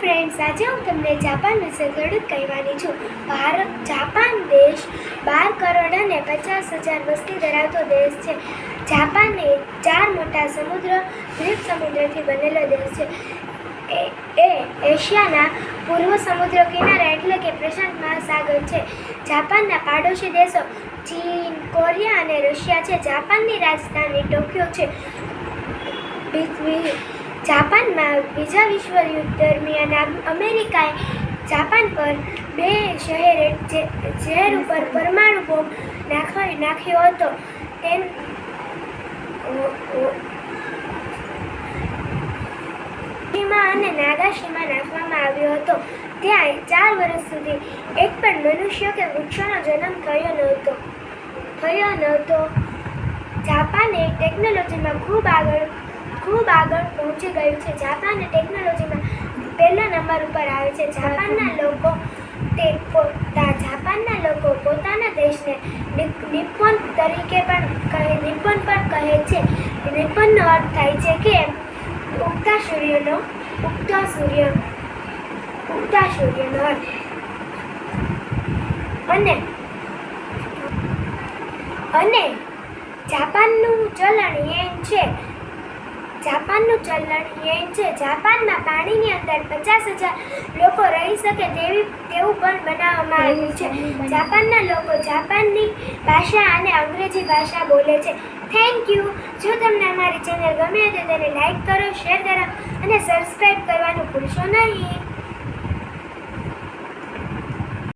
Friends આજે હું તમને જાપાન વિશે થોડુંક કહેવાની છું. ભારત જાપાન દેશ બાર કરોડ અને પચાસ હજાર વસ્તી ધરાવતો દેશ છે. જાપાન એ ચાર મોટા સમુદ્ર, દ્વીપ સમુદ્રથી બનેલો દેશ છે. એ એશિયાના પૂર્વ સમુદ્ર કિનારા એટલે કે પ્રશાંત મહાસાગર છે. જાપાનના પાડોશી દેશો ચીન, કોરિયા અને રશિયા છે. જાપાનની રાજધાની ટોક્યો છે. જાપાનમાં બીજા વિશ્વયુદ્ધ દરમિયાન અમેરિકાએ જાપાન પર બે શહેર શહેર ઉપર પરમાણુ બોમ્બ નાખવા, નાખ્યો હતો. તેમ અને નાગાશીમાં નાખવામાં આવ્યો હતો. ત્યાં ચાર વર્ષ સુધી એક પણ મનુષ્ય કે વૃક્ષોનો જન્મ થયો નહોતો. થયો નહોતો. જાપાને ટેકનોલોજીમાં ખૂબ આગળ ખૂબ આગળ પહોંચી ગયું છે. જાપાન એ ટેકનોલોજીમાં પહેલા નંબર ઉપર આવે છે. જાપાનના લોકો તે પોતા, જાપાનના લોકો પોતાના દેશને નિપુણ તરીકે પણ કહે, નિપુણ પણ કહે છે. નિપુણનો અર્થ થાય છે કે ઉગતા સૂર્યનો, ઉગતા સૂર્ય, ઉગતા સૂર્યનો અર્થ. અને અને જાપાનનું ચલણ છે જાપાનનું ચલણ યેન છે. જાપાનમાં પાણીની અંદર પચાસ હજાર લોકો રહી શકે તેવી તેવું પણ બનાવવામાં આવ્યું છે. જાપાનના લોકો જાપાનની ભાષા અને અંગ્રેજી ભાષા બોલે છે. થેન્ક યુ જો તમને અમારી ચેનલ ગમે તો તેને લાઈક કરો શેર કરો અને સબસ્ક્રાઈબ કરવાનું ભૂલશો નહીં.